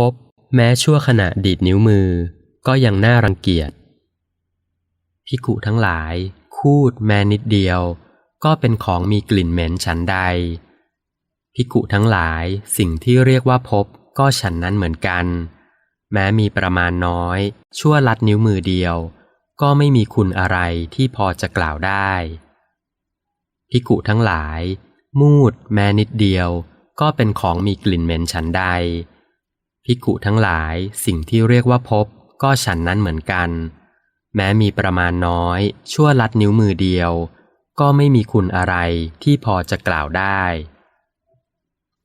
พบแม้ชั่วขณะดีดนิ้วมือ ก็ยังน่ารังเกียจพิกุทั้งหลาย คูดแม้นิดเดียว ก็เป็นของมีกลิ่นเหม็นฉันใดพิกุทั้งหลายสิ่งที่เรียกว่าพบก็ฉันนั้นเหมือนกัน แม้มีประมาณน้อย ชั่วลัดนิ้วมือเดียว ก็ไม่มีคุณอะไรที่พอจะกล่าวได้พิกุทั้งหลาย มูดแม้นิดเดียว ก็เป็นของมีกลิ่นเหม็นฉันใด พิกุทั้งหลายสิ่งที่เรียกว่าพบก็ฉันนั้นเหมือนกัน แม้มีประมาณน้อย ชั่วลัดนิ้วมือเดียว ก็ไม่มีคุณอะไรที่พอจะกล่าวได้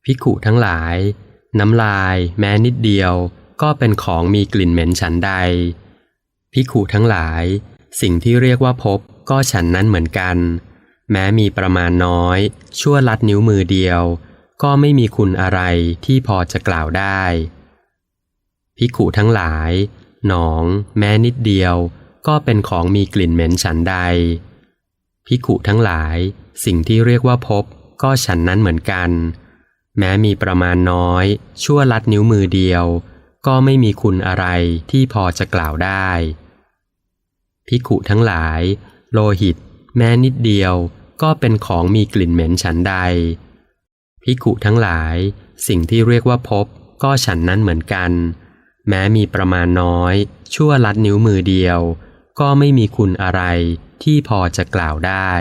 พิกุทั้งหลาย น้ำลายแม้นิดเดียว ก็เป็นของมีกลิ่นเหม็นฉันใด พิกุทั้งหลาย สิ่งที่เรียกว่าพบก็ฉันนั้นเหมือนกัน แม้มีประมาณน้อย ชั่วลัดนิ้วมือเดียว ก็ไม่มีคุณอะไรที่พอจะกล่าวได้ พิกุทั้งหลาย หนอง แม้นิดเดียว ก็เป็นของมีกลิ่นเหม็นฉันใดพิกุทั้งหลาย สิ่งที่เรียกว่าพบ ก็ฉันนั้นเหมือนกัน แม้มีประมาณน้อย ชั่วลัดนิ้วมือเดียว ก็ไม่มีคุณอะไรที่พอจะกล่าวได้พิกุทั้งหลาย โลหิต แม้นิดเดียว ก็เป็นของมีกลิ่นเหม็นฉันใดพิกุทั้งหลาย สิ่งที่เรียกว่าพบ ก็ฉันนั้นเหมือนกัน แม้มีประมาณน้อย ชั่วลัดนิ้วมือเดียว ก็ไม่มีคุณอะไรที่พอจะกล่าวได้